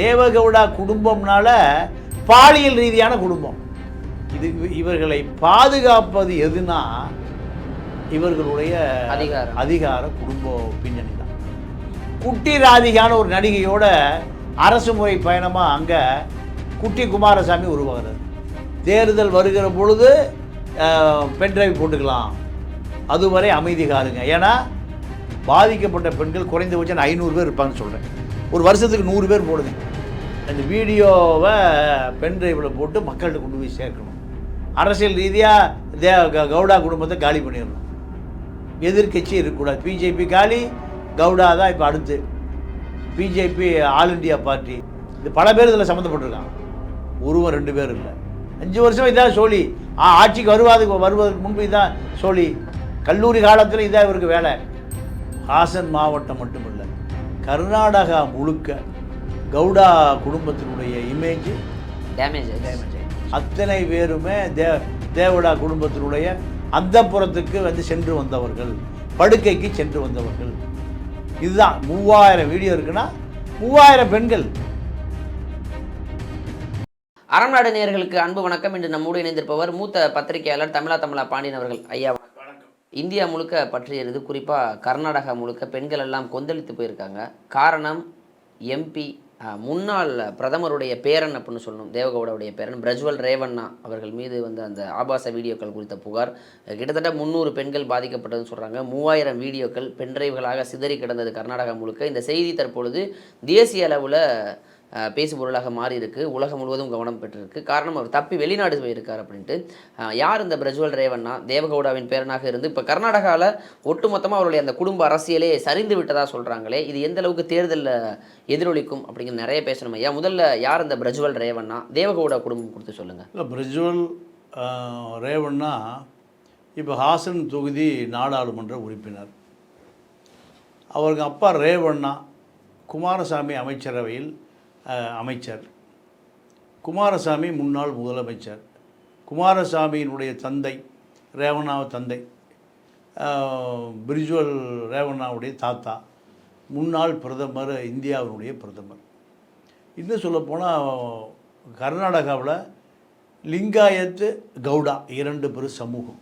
தேவகவுடா குடும்பம்னால பாலியல் ரீதியான குடும்பம். இது இவர்களை பாதுகாப்பது எதுனா இவர்களுடைய அதிகாரம். அதிகார குடும்ப பின்னணி தான். குட்டி ராதிகான ஒரு நடிகையோட அரசு முறை பயணமாக அங்கே குட்டி குமாரசாமி உருவாகிறது தேர்தல் வருகிற பொழுது பென்ட்ரைவ் போட்டுக்கலாம். அதுவரை அமைதி காருங்க. ஏன்னா பாதிக்கப்பட்ட பெண்கள் குறைந்தபட்சம் ஐநூறு பேர் இருப்பாங்கன்னு சொல்கிறேன் ஒரு வருஷத்துக்கு நூறு பேர் போடுங்க. அந்த வீடியோவை பென்ட்ரைவில் போட்டு மக்கள்கிட்ட கொண்டு போய் சேர்க்கணும். அரசியல் ரீதியாக தே க- கவுடா குடும்பத்தை காலி பண்ணிடணும். எதிர்க்கட்சி இருக்கக்கூடாது. பிஜேபி காலி கவுடா தான் இப்போ அடுத்து. BJP all India party. இது பல பேர் இதில் சம்மந்தப்பட்டிருக்காங்க. ஒருவன் ரெண்டு பேர் இல்லை. அஞ்சு வருஷம் இதான் சோழி. ஆ ஆட்சிக்கு வருவதுக்கு வருவதற்கு முன்பு இதான் சோழி. கல்லூரி காலத்தில் இதான் இவருக்கு வேலை. ஹாசன் மாவட்டம் மட்டுமில்லை. கர்நாடகா முழுக்க கவுடா குடும்பத்தினுடைய இமேஜ் டேமேஜ் டேமேஜ் அத்தனை பேருமே தே தேவடா குடும்பத்தினுடைய அந்தப்புறத்துக்கு வந்து சென்று வந்தவர்கள் படுக்கைக்கு சென்று வந்தவர்கள். இதுதான் மூவாயிரம் வீடியோ இருக்குன்னா மூவாயிரம் பெண்கள். அறம் நாடு நேயர்களுக்கு அன்பு வணக்கம். இன்று நம்மோடு இணைந்திருப்பவர் மூத்த பத்திரிகையாளர் தமிழா தமிழா பாண்டியன் அவர்கள். ஐயா வணக்கம். இந்தியா முழுக்க பற்றியது குறிப்பாக கர்நாடகா முழுக்க பெண்கள் எல்லாம் கொந்தளித்து போயிருக்காங்க. காரணம் எம்பி முன்னாள் பிரதமருடைய பேரன் அப்படின்னு சொல்லணும் தேவகவுடாவுடைய பேரன் பிரஜ்வல் ரேவண்ணா அவர்கள் மீது வந்து அந்த ஆபாச வீடியோக்கள் குறித்த புகார். கிட்டத்தட்ட முந்நூறு பெண்கள் பாதிக்கப்பட்டதுன்னு சொல்கிறாங்க மூவாயிரம் வீடியோக்கள் பென்ட்ரைவ்களாக சிதறி கிடந்தது கர்நாடகா முழுக்க. இந்த செய்தி தற்பொழுது தேசிய அளவில் பேசு பொருளாக மாறி இருக்கு உலகம் முழுவதும் கவனம் பெற்றிருக்கு. காரணம் அவர் தப்பி வெளிநாடு போயிருக்கார் அப்படின்ட்டு. யார் இந்த பிரஜ்வல் ரேவண்ணா? தேவகவுடாவின் பேரனாக இருந்து இப்போ கர்நாடகாவில் ஒட்டுமொத்தமாக அவருடைய அந்த குடும்ப அரசியலே சரிந்து விட்டதாக சொல்கிறாங்களே இது எந்த அளவுக்கு தேர்தலில் எதிரொலிக்கும் அப்படிங்கிற நிறைய பேசணும் ஐயா. முதல்ல யார் இந்த பிரஜ்வல் ரேவண்ணா? தேவகவுடா குடும்பம் கொடுத்து சொல்லுங்கள் இல்லை பிரஜ்வல் ரேவண்ணா இப்போ ஹாசன் தொகுதி நாடாளுமன்ற உறுப்பினர். அவருக்கு அப்பா ரேவண்ணா குமாரசாமி அமைச்சரவையில் அமைச்சர். குமாரசாமி முன்னாள் முதலமைச்சர். குமாரசாமியினுடைய தந்தை ரேவண்ணாவ தந்தை பிரிஜுவல் ரேவண்ணாவுடைய தாத்தா முன்னாள் பிரதமர் இந்தியாவினுடைய பிரதமர். இன்னும் சொல்லப்போனால் கர்நாடகாவில் லிங்காயத்து கவுடா இரண்டு பெரும் சமூகம்.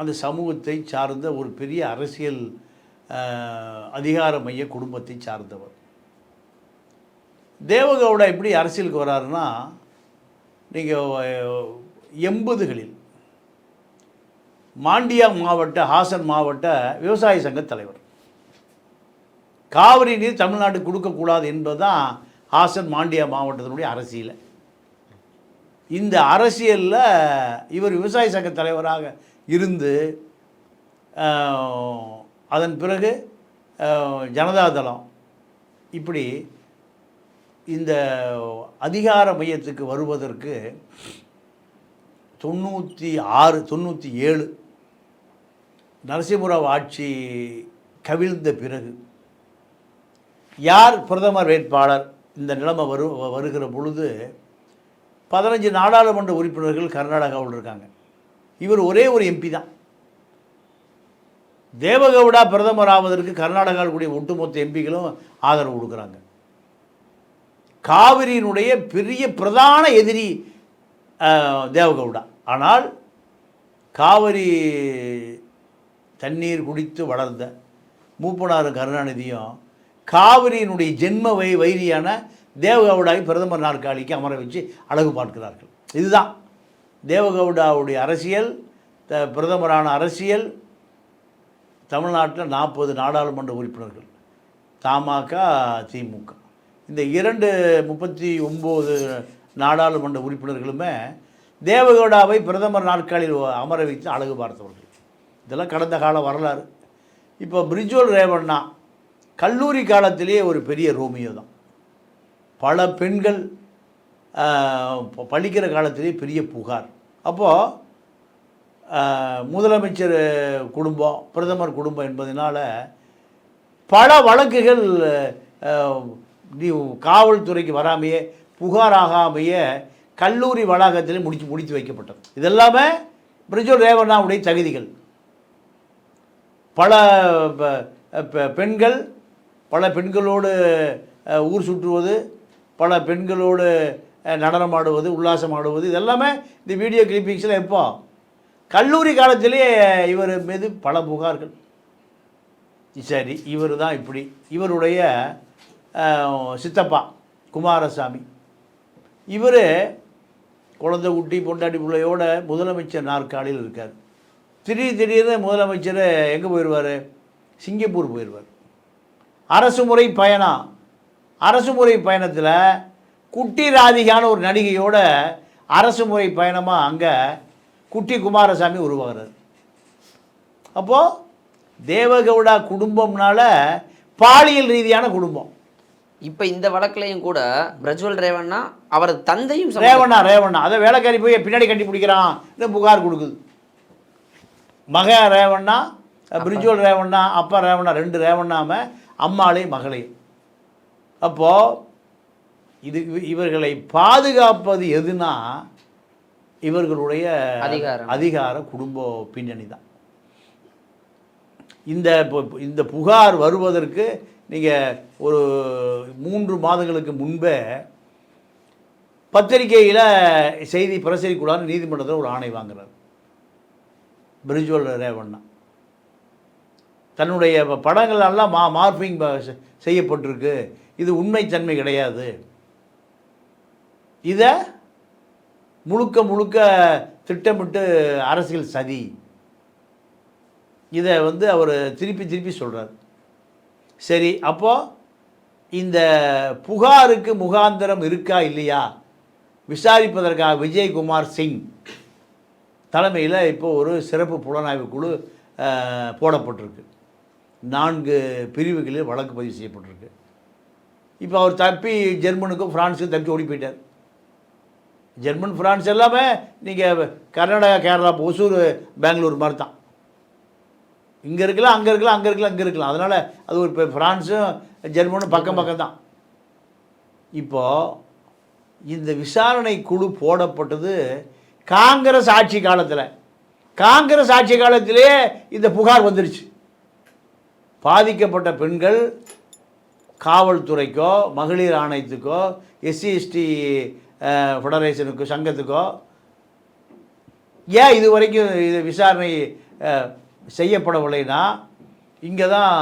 அந்த சமூகத்தை சார்ந்த ஒரு பெரிய அரசியல் அதிகார மைய குடும்பத்தை சார்ந்தவர். தேவகவுடா எப்படி அரசியலுக்கு வராருன்னா நீங்கள் எண்பதுகளில் மாண்டியா மாவட்ட ஹாசன் மாவட்ட விவசாய சங்க தலைவர். காவிரி நீர் தமிழ்நாட்டுக்கு கொடுக்கக்கூடாது என்பதுதான் ஹாசன் மாண்டியா மாவட்டத்தினுடைய அரசியல். இந்த அரசியலில் இவர் விவசாய சங்க தலைவராக இருந்து அதன் பிறகு ஜனதாதளம் இப்படி இந்த அதிகார மையத்துக்கு வருவதற்கு தொண்ணூற்றி ஆறு தொண்ணூற்றி ஏழு நரசிம்மராவ் ஆட்சி கவிழ்ந்த பிறகு யார் பிரதமர் வேட்பாளர் இந்த நிலைமை வரு வருகிற பொழுது பதினஞ்சு நாடாளுமன்ற உறுப்பினர்கள் கர்நாடகாவில் இருக்காங்க. இவர் ஒரே ஒரு எம்பி தான். தேவகவுடா பிரதமர் ஆவதற்கு கர்நாடகாவில் கூடிய ஒட்டுமொத்த எம்பிகளும் ஆதரவு கொடுக்குறாங்க. காவிரியினுடைய பெரிய பிரதான எதிரி தேவகவுடா. ஆனால் காவிரி தண்ணீர் குடித்து வளர்ந்த மூப்பனாறு கருணாநிதியும் காவிரியினுடைய ஜென்ம வை வைரியான தேவகவுடாவை பிரதமர் நாற்காலிக்கு அமர வச்சு அழகு பார்க்கிறார்கள். இதுதான். தேவகவுடாவுடைய அரசியல் த பிரதமரான அரசியல் தமிழ்நாட்டில் நாற்பது நாடாளுமன்ற உறுப்பினர்கள். தமாக திமுக இந்த இரண்டு முப்பத்தி ஒம்பது நாடாளுமன்ற உறுப்பினர்களுமே தேவகவுடாவை பிரதமர் நாற்காலில் அமர வைத்து அழகு பார்த்தவர்கள். இதெல்லாம் கடந்த கால வரலாறு. இப்போ பிரிஜோல் ரேவண்ணா கல்லூரி காலத்திலேயே ஒரு பெரிய ரோமியோ தான். பல பெண்கள் ப- படிக்கிற காலத்திலேயே பெரிய புகார். அப்போது முதலமைச்சர் குடும்பம் பிரதமர் குடும்பம் என்பதனால் பல வழக்குகள் காவல்துறைக்கு வராமையே புகாராகாமையே கல்லூரி வளாகத்திலே முடிச்சு முடித்து வைக்கப்பட்டது. இதெல்லாமே பிரிஜுவல் ரேவண்ணாவுடைய தகுதிகள். பல பெண்கள் பல பெண்களோடு ஊர் சுற்றுவது பல பெண்களோடு நடனம் ஆடுவது உல்லாசம் ஆடுவது இதெல்லாமே இந்த வீடியோ கிளிப்பிங்ஸில் எப்போ? கல்லூரி காலத்திலே இவர் மீது பல புகார்கள். சரி இவர் தான் இப்படி. இவருடைய சித்தப்பா குமாரசாமி. இவர் குழந்தை குட்டி பொண்டாட்டி பிள்ளையோட முதலமைச்சர் நாற்காலியில் இருக்கார். திடீர் திடீர்னு முதலமைச்சர் எங்கே போயிடுவார் சிங்கப்பூர் போயிடுவார் அரசு முறை பயணம் அரசு முறை பயணத்தில் குட்டி ராதிகான ஒரு நடிகையோட அரசு முறை பயணமாக அங்கே குட்டி குமாரசாமி உருவாகிறார். அப்போது தேவகவுடா குடும்பம்னால பாலியல் ரீதியான குடும்பம். இப்போ இந்த வழக்குலையும் கூட பிரஜ்வல் ரேவண்ணா அவரது தந்தையும். ரேவண்ணா ரேவண்ணா அதை வேலைக்காரி போய் பின்னாடி கட்டி பிடிக்கிறான் புகார் கொடுக்குது மக ரேவண்ணா பிரிஜுவல் ரேவண்ணா அப்பா ரேவண்ணா ரெண்டு ரேவண்ணாம அம்மாளையும் மகளையும் அப்போது இது இவ- இவர்களை பாதுகாப்பது எதுனா இவர்களுடைய அதிகாரம். அதிகார குடும்ப பின்னணி தான் இந்த இந்த புகார் வருவதற்கு நீங்கள் ஒரு மூன்று மாதங்களுக்கு முன்பே பத்திரிகையில் செய்தி பிரசரிக்கூடாதுன்னு நீதிமன்றத்தில் ஒரு ஆணை வாங்குறார். பிரிஜுவல் ரேவண்ணா. தன்னுடைய படங்கள் எல்லாம் மா மார்பிங் ப- செய்யப்பட்டிருக்கு. இது உண்மைத்தன்மை கிடையாது. இதை முழுக்க முழுக்க திட்டமிட்டு அரசியல் சதி. இதை வந்து அவர் திருப்பி திருப்பி சொல்கிறார் சரி அப்போது இந்த புகாருக்கு முகாந்திரம் இருக்கா இல்லையா? விசாரிப்பதற்காக விஜயகுமார் சிங் தலைமையில் இப்போ ஒரு சிறப்பு புலனாய்வு குழு போடப்பட்டிருக்கு. நான்கு பிரிவுகளில் வழக்கு பதிவு செய்யப்பட்டிருக்கு. இப்போ அவர் தப்பி ஜெர்மனுக்கும் ஃப்ரான்ஸுக்கும் தப்பி ஓடி போயிட்டார். ஜெர்மன் ஃப்ரான்ஸ் எல்லாமே நீங்கள் கர்நாடகா கேரளா ஒசூர் பெங்களூர் மாதிரி தான். இங்கே இருக்கலாம் அங்கே இருக்கலாம் அங்கே இருக்கலாம் அங்கே இருக்கலாம். அதனால் அது ஒரு இப்போ ஃப்ரான்ஸும் ஜெர்மனும் பக்கம் பக்கம் தான் இப்போது இந்த விசாரணை குழு போடப்பட்டது காங்கிரஸ் ஆட்சி காலத்தில். காங்கிரஸ் ஆட்சி காலத்திலே இந்த புகார் வந்துருச்சு. பாதிக்கப்பட்ட பெண்கள் காவல்துறைக்கோ மகளிர் ஆணையத்துக்கோ எஸ்சி எஸ்டி ஃபெடரேஷனுக்கோ சங்கத்துக்கோ ஏன் இது வரைக்கும் இது விசாரணை செய்யப்படவில்லைன்னா இங்கே தான்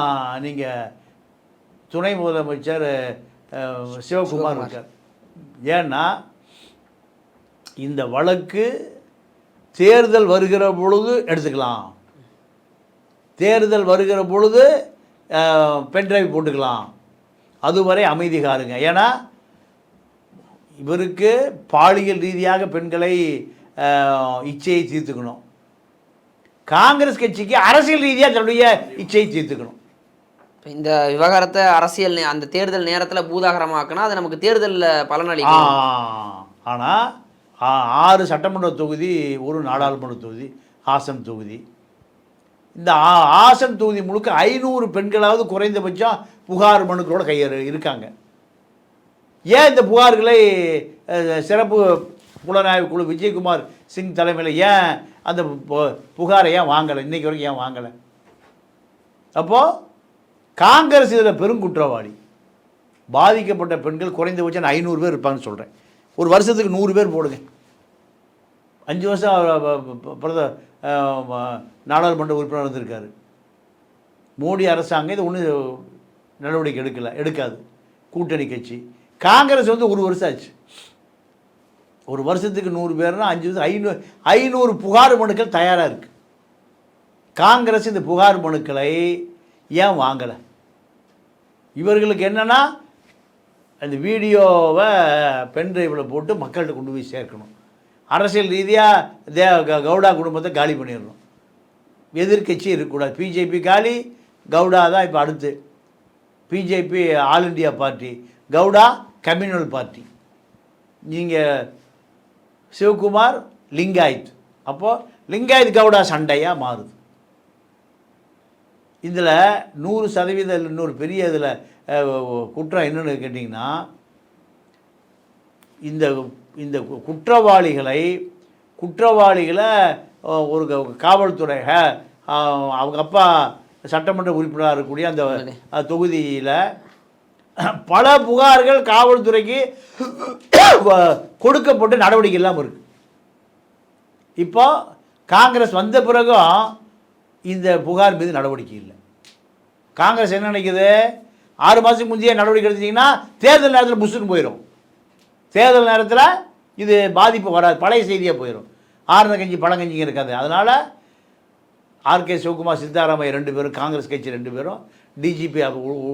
நீங்கள் துணை முதலமைச்சர் சிவகுமார் இருக்கார். ஏன்னா இந்த வழக்கு தேர்தல் வருகிற பொழுது எடுத்துக்கலாம். தேர்தல் வருகிற பொழுது பென்ட்ரைவ் போட்டுக்கலாம். அதுவரை அமைதி காருங்க ஏன்னா இவருக்கு பாலியல் ரீதியாக பெண்களை இச்சையை தீர்த்துக்கணும். காங்கிரஸ் கட்சிக்கு அரசியல் ரீதியாக தன்னுடைய இச்சையை தீர்த்துக்கணும். இப்ப இந்த விவகாரத்தை அரசியல் அந்த தேர்தல் நேரத்துல பூதாகரமாக்குனா அது நமக்கு தேர்தல்ல பலனளிக்கும். ஆனால் ஆறு சட்டமன்ற தொகுதி ஒரு நாடாளுமன்ற தொகுதி ஹாசன் தொகுதி. இந்த ஆ- ஆசன் தொகுதி முழுக்க ஐநூறு பெண்களாவது குறைந்தபட்சம் புகார் மனுக்களோட கையறு இருக்காங்க. ஏன் இந்த புகார்களை சிறப்பு புலனாய்வு குழு விஜயகுமார் சிங் தலைமையில் ஏன் அந்த பு- புகாரை ஏன் வாங்கலை? இன்றைக்கி வரைக்கும் ஏன் வாங்கலை? அப்போது காங்கிரஸ் இதில் பெருங்குற்றவாளி பாதிக்கப்பட்ட பெண்கள் குறைந்தபட்சம் ஐநூறு பேர் இருப்பாங்கன்னு சொல்கிறேன் ஒரு வருஷத்துக்கு நூறு பேர் போடுங்க. அஞ்சு வருஷம் பிரத நாடாளுமன்ற உறுப்பினர் இருந்திருக்காரு. மோடி அரசாங்கம் இது ஒன்றும் நடவடிக்கை எடுக்கலை எடுக்காது. கூட்டணி கட்சி. காங்கிரஸ் வந்து ஒரு வருஷம் ஆச்சு. ஒரு வருஷத்துக்கு நூறு பேர்னா அஞ்சு வருஷம் ஐநூறு ஐநூறு புகார் மனுக்கள் தயாராக இருக்குது காங்கிரஸ் இந்த புகார் மனுக்களை ஏன் வாங்கலை? இவர்களுக்கு என்னென்னா அந்த வீடியோவை பென் டிரைவில் போட்டு மக்கள்கிட்ட கொண்டு போய் சேர்க்கணும். அரசியல் ரீதியாக தே க- கவுடா குடும்பத்தை காலி பண்ணிடணும். எதிர்கட்சி இருக்கக்கூடாது. பிஜேபி காலி கவுடா தான் இப்போ அடுத்து. BJP all India party Gowda communal party. நீங்கள் சிவகுமார் லிங்காயத். அப்போது லிங்காயத் கவுடா சண்டையாக மாறுது. இதில் நூறு சதவீதம் இன்னொரு பெரிய இதில் குற்றம் என்னன்னு கேட்டிங்கன்னா இந்த இந்த குற்றவாளிகளை குற்றவாளிகளை ஒரு காவல்துறை அவங்க அப்பா சட்டமன்ற உறுப்பினராக இருக்கக்கூடிய அந்த தொகுதியில் பல புகார்கள் காவல்துறைக்கு கொடுக்கப்பட்டு நடவடிக்கை இல்லாமல் இருக்கு. இப்போ காங்கிரஸ் வந்த பிறகும் இந்த புகார் மீது நடவடிக்கை இல்லை. காங்கிரஸ் என்ன நினைக்குது? ஆறு மாதத்துக்கு முந்தைய நடவடிக்கை எடுத்தீங்கன்னா தேர்தல் நேரத்தில் புஷ்ஷுன்னு போயிடும் தேர்தல் நேரத்தில் இது பாதிப்பு வராது. பழைய செய்தியாக போயிடும் ஆறுன கஞ்சி பழங்கஞ்சிங்க இருக்காது. அதனால் ஆர்கே சிவகுமார் சித்தாராமையா ரெண்டு பேரும் காங்கிரஸ் கட்சி ரெண்டு பேரும் டிஜிபி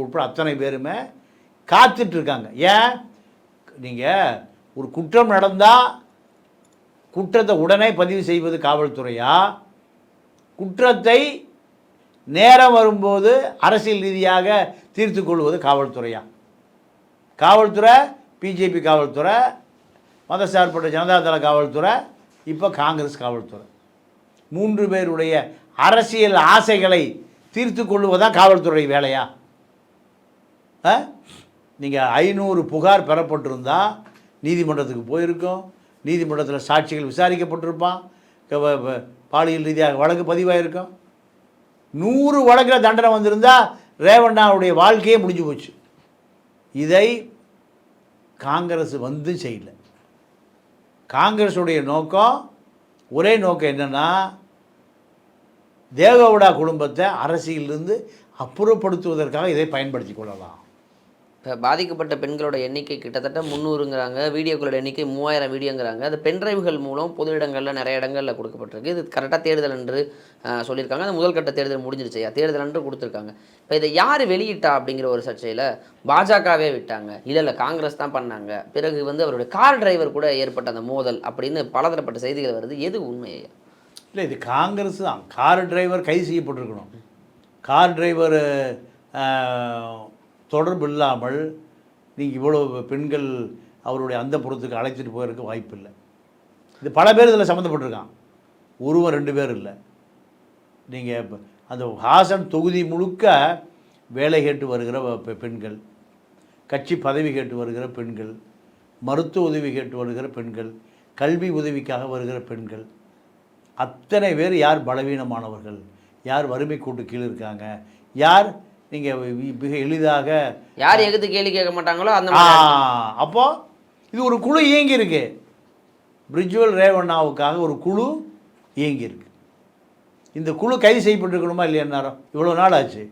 உட்பட அத்தனை பேருமே காத்துட்ருக்காங்க. ஏன்? நீங்கள் ஒரு குற்றம் நடந்தால் குற்றத்தை உடனே பதிவு செய்வது காவல்துறையா? குற்றத்தை நேரம் வரும்போது அரசியல் ரீதியாக தீர்த்து கொள்வது காவல்துறையா? காவல்துறை பிஜேபி காவல்துறை மதசார்பற்ற ஜனதாதள காவல்துறை இப்போ காங்கிரஸ் காவல்துறை. மூன்று பேருடைய அரசியல் ஆசைகளை தீர்த்து கொள்வதுதான் காவல்துறை வேலையா? நீங்கள் ஐநூறு புகார் பெறப்பட்டிருந்தா நீதிமன்றத்துக்கு போயிருக்கோம். நீதிமன்றத்தில் சாட்சிகள் விசாரிக்கப்பட்டிருப்பான். பாலியல் ரீதியாக வழக்கு பதிவாயிருக்கும். நூறு வழக்கில் தண்டனை வந்திருந்தால் ரேவண்ணாவுடைய வாழ்க்கையே முடிஞ்சு போச்சு. இதை காங்கிரஸ் வந்து செய்யல. காங்கிரஸுடைய நோக்கம் ஒரே நோக்கம் என்னென்னா தேவகவுடா குடும்பத்தை அரசியலிருந்து அப்புறப்படுத்துவதற்காக இதை பயன்படுத்தி கொள்ளலாம். பாதிக்கப்பட்ட பெண்களோட எண்ணிக்கை கிட்டத்தட்ட முந்நூறுங்கிறாங்க. வீடியோக்களோட எண்ணிக்கை மூவாயிரம் வீடியோங்கிறாங்க. அது பென்ட்ரைவ்கள் மூலம் பொது இடங்களில் நிறைய இடங்களில் கொடுக்கப்பட்டிருக்கு. இது கரெக்டாக தேர்தல் என்று சொல்லியிருக்காங்க. அந்த முதல் கட்ட தேர்தல் முடிஞ்சிருச்சு ஐயா. தேர்தல் என்று கொடுத்துருக்காங்க. இப்போ இதை யார் வெளியிட்டா அப்படிங்கிற ஒரு சர்ச்சையில் பாஜகவே விட்டாங்க. இல்லை இல்லை காங்கிரஸ் தான் பண்ணாங்க. பிறகு வந்து அவருடைய கார் டிரைவர் கூட ஏற்பட்ட அந்த மோதல் அப்படின்னு பலதரப்பட்ட செய்திகள் வருது. எது உண்மையே இல்லை இது காங்கிரஸ் தான். கார் டிரைவர் கைது செய்யப்பட்டிருக்கணும் கார் டிரைவர் தொடர்பு இல்லாமல் நீங்கள் இவ்வளோ பெண்கள் அவருடைய அந்த புறத்துக்கு அழைச்சிட்டு போயிருக்க வாய்ப்பு இல்லை இது பல பேர் இதில் சம்மந்தப்பட்டிருக்கான். ஒருவன் ரெண்டு பேர் இல்லை. நீங்கள் அந்த ஹாசன் தொகுதி முழுக்க வேலை கேட்டு வருகிற பெண்கள் கட்சி பதவி கேட்டு வருகிற பெண்கள் மருத்துவ உதவி கேட்டு வருகிற பெண்கள் கல்வி உதவிக்காக வருகிற பெண்கள் அத்தனை பேர் யார் பலவீனமானவர்கள்? யார் வறுமை கூட்டு கீழே இருக்காங்க? யார் நீங்கள் மிக எளிதாக யார் எகுத்து கேள்வி கேட்க மாட்டாங்களோ அந்த ஆ, மாதிரி அப்போ இது ஒரு குழு இயங்கி இருக்கு பிரிஜுவல் ரேவண்ணாவுக்காக ஒரு குழு இயங்கி இருக்கு இந்த குழு கைது செய்யப்பட்டிருக்கணுமா இல்லையா நேரம் இவ்வளோ நாள் ஆச்சு.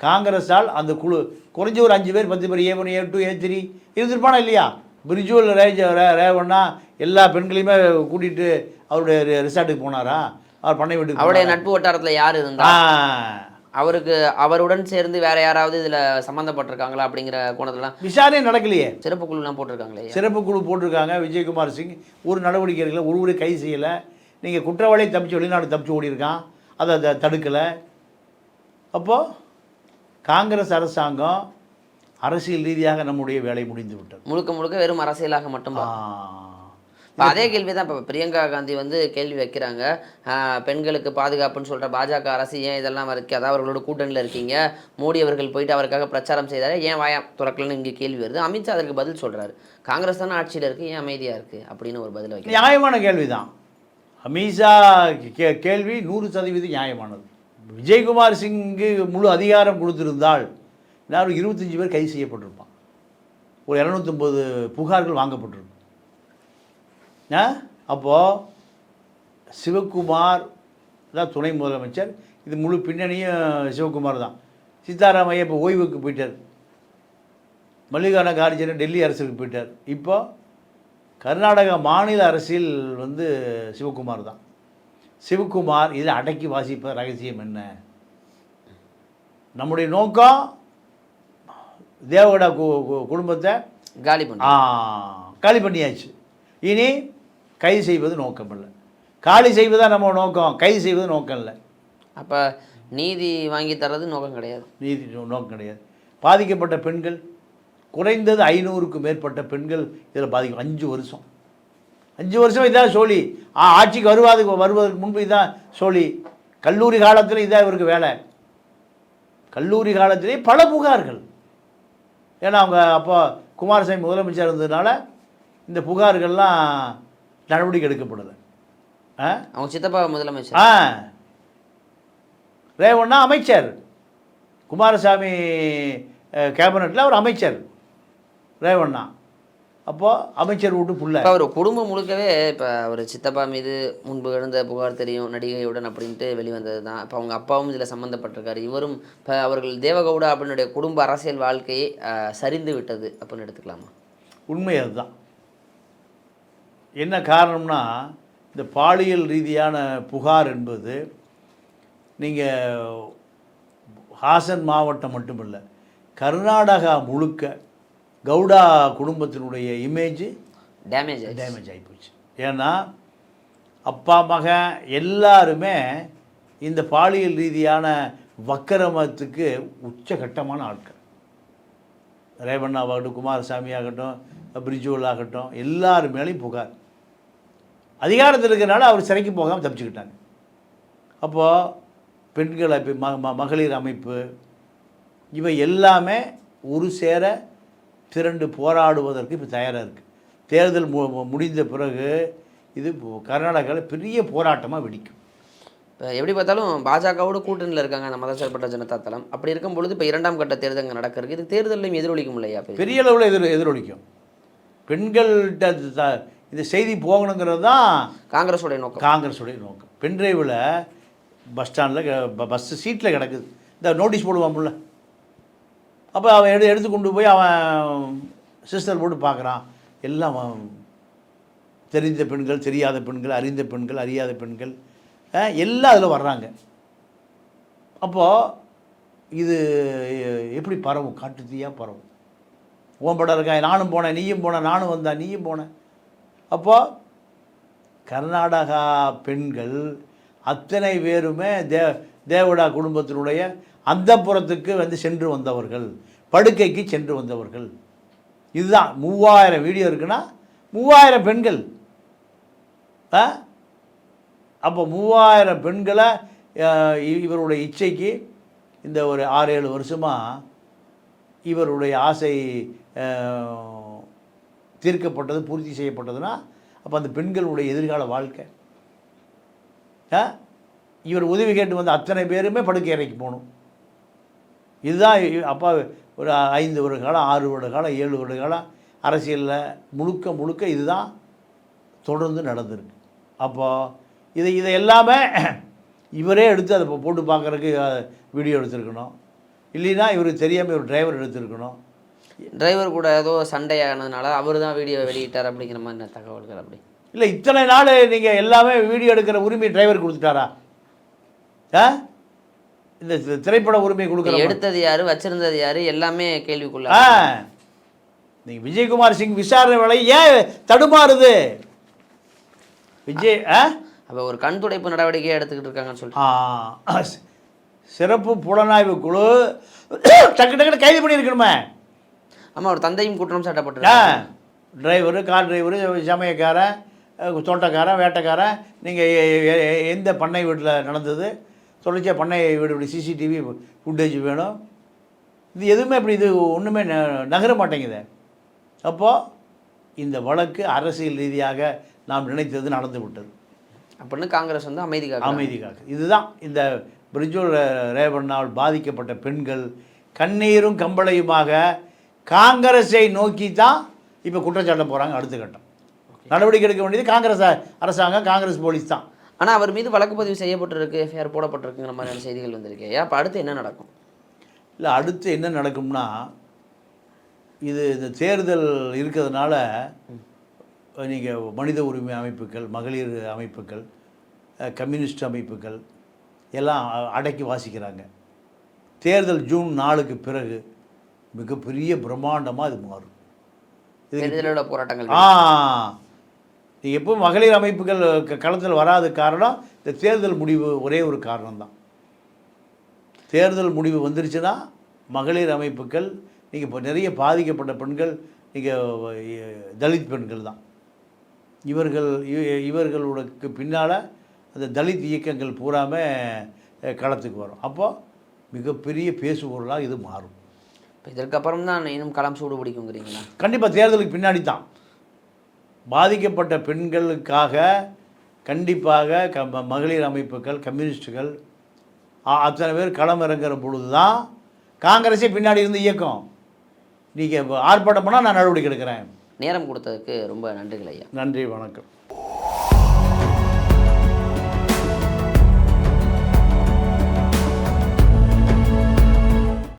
காங்கிரஸால் அந்த குழு குறைஞ்ச ஒரு அஞ்சு பேர் பத்து பேர் A one A two A three இருந்திருப்பானா இல்லையா? பிரிஜுவல் ரேஜ ரேவண்ணா எல்லா பெண்களையுமே கூட்டிகிட்டு அவருடைய ரிசார்ட்டுக்கு போனாரா? அவர் பண்ணை வீட்டுக்கு அவருடைய? நட்பு வட்டாரத்தில் யார் இருந்தா? அவருக்கு அவருடன் சேர்ந்து வேற யாராவது இதுல சம்மந்தப்பட்டிருக்காங்களா அப்படிங்கிற கோணத்துலலாம் விசாரணை நடக்கலையே. சிறப்பு குழுலாம் போட்டிருக்காங்களே. சிறப்பு குழு போட்டிருக்காங்க. விஜயகுமார் சிங் ஒரு நடவடிக்கை எடுக்கல ஒருவரை கைது செய்யலை. நீங்கள் குற்றவாளியை தப்பிச்சு வெளிநாடு தப்பிச்சு ஓடி இருக்கான் அதை அதை தடுக்கலை. அப்போது காங்கிரஸ் அரசாங்கம் அரசியல் ரீதியாக நம்முடைய வேலை முடிந்து விட்டது. முழுக்க முழுக்க வெறும் அரசியலாக மட்டும் ஆ. இப்போ அதே கேள்வி தான் இப்போ பிரியங்கா காந்தி வந்து கேள்வி வைக்கிறாங்க. பெண்களுக்கு பாதுகாப்புன்னு சொல்கிற பாஜக அரசு ஏன் இதெல்லாம் வைக்காதா அவர்களோட கூட்டணியில் இருக்கீங்க. மோடி அவர்கள் போயிட்டு அவருக்காக பிரச்சாரம் செய்தார். ஏன் வாயா துறக்கலன்னு இங்கே கேள்வி வருது. அமித்ஷா அதற்கு பதில் சொல்கிறாரு காங்கிரஸ் தானே ஆட்சியில் இருக்குது ஏன் அமைதியாக இருக்குது அப்படின்னு ஒரு பதில் வைக்க நியாயமான கேள்வி தான் அமித்ஷா கே கேள்வி நூறு சதவீதம் நியாயமானது. விஜயகுமார் சிங்கு முழு அதிகாரம் கொடுத்திருந்தால் நான் இருபத்தஞ்சி பேர் கைது செய்யப்பட்டிருப்பான் ஒரு இரநூத்தொம்பது புகார்கள் வாங்கப்பட்டிருக்கும் அப்போது சிவகுமார் தான் துணை முதலமைச்சர். இது முழு பின்னணியும் சிவகுமார் தான். சித்தாராமையா இப்போ ஓய்வுக்கு போயிட்டார். மல்லிகார்ஜுன கார்ஜுன டெல்லி அரசுக்கு போயிட்டார். இப்போ கர்நாடகா மாநில அரசியல் வந்து சிவகுமார் தான். சிவகுமார் இதில் அடக்கி வாசிப்ப ரகசியம் என்ன? நம்முடைய நோக்கம் தேவகடா குடும்பத்தை காலி பண்ணி காலி பண்ணியாச்சு. இனி கைது செய்வது நோக்கம் இல்லை காலி செய்வதுதான் நம்ம நோக்கம்? கைது செய்வது நோக்கம் இல்லை. அப்போ நீதி வாங்கி தர்றது நோக்கம் கிடையாது. நீதி நோக்கம் கிடையாது. பாதிக்கப்பட்ட பெண்கள் குறைந்தது ஐநூறுக்கும் மேற்பட்ட பெண்கள் இதில் பாதிக்கும். அஞ்சு வருஷம். அஞ்சு வருஷம் இதான் சோழி. ஆ ஆட்சிக்கு வருவதுக்கு வருவதற்கு முன்பு இதான் சோழி. கல்லூரி காலத்தில் இதான் இவருக்கு வேலை. கல்லூரி காலத்திலே பல புகார்கள். ஏன்னா அவங்க அப்போ குமாரசாமி முதலமைச்சர் இருந்ததுனால இந்த புகார்கள்லாம் நடவடிக்கை எடுக்கப்படலை அவங்க சித்தப்பா முதலமைச்சர். ஆ. ரேவண்ணா அமைச்சர். குமாரசாமி கேபினட்டில் அவர் அமைச்சர். ரேவண்ணா. அப்போது அமைச்சர் வீட்டு புள்ள. இப்போ அவர் குடும்பம் முழுக்கவே இப்போ அவர் சித்தப்பா மீது முன்பு எழுந்த புகார் தெரியும் நடிகையுடன் அப்படின்ட்டு வெளிவந்தது தான் இப்போ அவங்க அப்பாவும் இதில் சம்மந்தப்பட்டிருக்காரு இவரும் இப்போ அவர்கள் தேவகவுடா அப்படின்னுடைய குடும்ப அரசியல் வாழ்க்கையை சரிந்து விட்டது அப்படின்னு எடுத்துக்கலாமா? உண்மை அதுதான். என்ன காரணம்னா இந்த பாலியல் ரீதியான புகார் என்பது நீங்கள் ஹாசன் மாவட்டம் மட்டுமில்லை கர்நாடகா முழுக்க கவுடா குடும்பத்தினுடைய இமேஜ் டேமேஜ் டேமேஜ் ஆகிப்போச்சு ஏன்னா அப்பா மகன் எல்லாருமே இந்த பாலியல் ரீதியான வக்கரமத்துக்கு உச்சகட்டமான ஆட்கள். ரேவண்ணாவாகட்டும் குமாரசாமி ஆகட்டும் பிரிஜுவல் ஆகட்டும் எல்லார் மேலேயும் புகார். அதிகாரத்தில் இருக்கிறனால அவர் சிறைக்கு போகாமல் தப்பிச்சுக்கிட்டாங்க. அப்போது பெண்கள் அமைப்பு மகளிர் அமைப்பு இவை எல்லாமே ஒரு சேர திரண்டு போராடுவதற்கு இப்போ தயாராக இருக்குது தேர்தல் முடிந்த பிறகு இது கர்நாடகாவில் பெரிய போராட்டமாக வெடிக்கும். இப்போ எப்படி பார்த்தாலும் பாஜகவோட கூட்டணியில் இருக்காங்க அந்த மதசார்பற்ற ஜனதா தளம். அப்படி இருக்கும் பொழுது இப்போ இரண்டாம் கட்ட தேர்தல் அங்கே நடக்கிறது இது தேர்தலையும் எதிரொலிக்கும் இல்லையா? பெரிய அளவில் எதிர் எதிரொலிக்கும். பெண்கள்கிட்ட இந்த செய்தி போகணுங்கிறது தான் காங்கிரஸோடைய நோக்கம். காங்கிரஸுடைய நோக்கம். பென்ட்ரைவில் பஸ் ஸ்டாண்டில் பஸ்ஸு சீட்டில் கிடக்குது. இந்த நோட்டீஸ் போடுவான்ல அப்போ அவன் எடு எடுத்து கொண்டு போய் அவன் சிஸ்டர் போட்டு பார்க்குறான். எல்லாம் தெரிந்த பெண்கள் தெரியாத பெண்கள் அறிந்த பெண்கள் அறியாத பெண்கள் எல்லாம் அதில் வர்றாங்க. அப்போது இது எப்படி பரவும்? காட்டு தீயாக பரவும்? உன் படம் இருக்கா? நானும் போனேன் நீயும் போன நானும் வந்தேன் நீயும் போனேன் அப்போது கர்நாடகா பெண்கள் அத்தனை பேருமே தே தேவடா குடும்பத்தினுடைய அந்தப்புறத்துக்கு வந்து சென்று வந்தவர்கள் படுக்கைக்கு சென்று வந்தவர்கள். இதுதான் மூவாயிரம் வீடியோ இருக்குன்னா மூவாயிரம் பெண்கள். அப்போ மூவாயிரம் பெண்களை இ- இவருடைய இச்சைக்கு இந்த ஒரு ஆறு ஏழு வருஷமாக இவருடைய ஆசை தீர்க்கப்பட்டது பூர்த்தி செய்யப்பட்டதுன்னா அப்போ அந்த பெண்களுடைய எதிர்கால வாழ்க்கை. இவர் உதவி கேட்டு வந்த அத்தனை பேருமே படுக்கை அறைக்கு போகணும். இதுதான் அப்பா ஒரு ஐந்து வருட காலம் ஆறு வருட காலம் ஏழு வருட காலம் அரசியலில் முழுக்க முழுக்க இதுதான் தொடர்ந்து நடந்திருக்கு. அப்போது இதை இதை எல்லாமே இவரே எடுத்து அதை இப்போ போட்டு பார்க்குறதுக்கு வீடியோ எடுத்திருக்கணும். இல்லைன்னா இவருக்கு தெரியாமல் ஒரு டிரைவர் எடுத்திருக்கணும். டிரைவர் கூட ஏதோ சண்டை ஆனதுனால அவர் தான் வீடியோ வெளியிட்டார் அப்படிங்கிற மாதிரி தகவல்கள் அப்படி? இல்லை இத்தனை நாள் நீங்கள் எல்லாமே வீடியோ எடுக்கிற உரிமை டிரைவர் கொடுத்துட்டாரா? ஆ? இந்த திரைப்பட உரிமை கொடுக்குற எடுத்தது யாரு வச்சிருந்தது யாரு எல்லாமே கேள்விக்குள்ள ஆ. நீங்கள் விஜயகுமார் சிங் விசாரணை வேலை ஏன் தடுமாறுது? விஜய் ஆ? அப்போ ஒரு கண் துடைப்பு நடவடிக்கையை எடுத்துக்கிட்டு இருக்காங்கன்னு சொல்லிட்டு. ஆ, சி- சிறப்பு புலனாய்வு குழு டக்கு டக்குன்னு கைது பண்ணியிருக்கணுமே. ஆமா ஒரு தந்தையும் குற்றம் ஆ சாட்டப்பட்டிருக்காங்க டிரைவரு கார் டிரைவரு சமயக்காரன் தோட்டக்காரன் வேட்டைக்காரன் நீங்கள் எந்த பண்ணை வீட்டில் நடந்தது? தொடர்ச்சியாக பண்ணை வீடு சிசிடிவி ஃபுட்டேஜ் வேணும். இது எதுவுமே இப்படி இது ஒன்றுமே நகர மாட்டேங்குது. அப்போது இந்த வழக்கு அரசியல் ரீதியாக நாம் நினைத்தது நடந்து விட்டது. அப்படின்னு காங்கிரஸ் வந்து அமைதி காக்க அமைதிக்காக. இதுதான் இந்த பிரிஜோல் ரேவண்ணால் பாதிக்கப்பட்ட பெண்கள் கண்ணீரும் கம்பளையுமாக காங்கிரஸை நோக்கி தான் இப்போ குற்றச்சாட்டம் போகிறாங்க அடுத்த கட்டம். நடவடிக்கை எடுக்க வேண்டியது காங்கிரஸ் அரசாங்கம் காங்கிரஸ் போலீஸ் தான். ஆனா அவர் மீது வழக்கு பதிவு செய்யப்பட்டிருக்கு எஃப்ஐஆர் போடப்பட்டிருக்குங்கிற மாதிரியான செய்திகள் வந்திருக்கு. ஏன் அப்போ அடுத்து என்ன நடக்கும்? இல்லை அடுத்து என்ன நடக்கும்னா இது இந்த தேர்தல் இருக்கிறதுனால நீங்கள் மனித உரிமை அமைப்புகள் மகளிர் அமைப்புகள் கம்யூனிஸ்ட் அமைப்புகள் எல்லாம் அடக்கி வாசிக்கிறாங்க. தேர்தல் ஜூன் நாலுக்கு பிறகு மிகப்பெரிய பிரம்மாண்டமாக இது மாறும். தேர்தலோட போராட்டங்கள் ஆ எப்போ மகளிர் அமைப்புகள் களத்தில் வராத காரணம் இந்த தேர்தல் முடிவு ஒரே ஒரு காரணம்தான். தேர்தல் முடிவு வந்துருச்சுன்னா மகளிர் அமைப்புகள் நீங்கள் இப்போ நிறைய பாதிக்கப்பட்ட பெண்கள் நீங்கள் தலித் பெண்கள் தான். இவர்கள் இவர்களுக்கு பின்னால் அந்த தலித் இயக்கங்கள் பூராமே அஹ், களத்துக்கு வரும். அப்போது மிகப்பெரிய பேசுபொருளாக இது மாறும். இப்போ இதற்கப்புறம் தான் இன்னும் களம் சூடு பிடிக்குங்கிறீங்களா? கண்டிப்பாக தேர்தலுக்கு பின்னாடி தான் பாதிக்கப்பட்ட பெண்களுக்காக கண்டிப்பாக க மகளிர் அமைப்புகள் கம்யூனிஸ்டுகள் அத்தனை பேர் களம் இறங்குற பொழுது தான் காங்கிரஸே பின்னாடி இருந்து இயக்கம். நீங்கள் ஆர்ப்பாட்டம் பண்ணால் நான் நடவடிக்கை எடுக்கிறேன். நேரம் கொடுத்ததுக்கு ரொம்ப நன்றிகள் ஐயா. நன்றி வணக்கம்.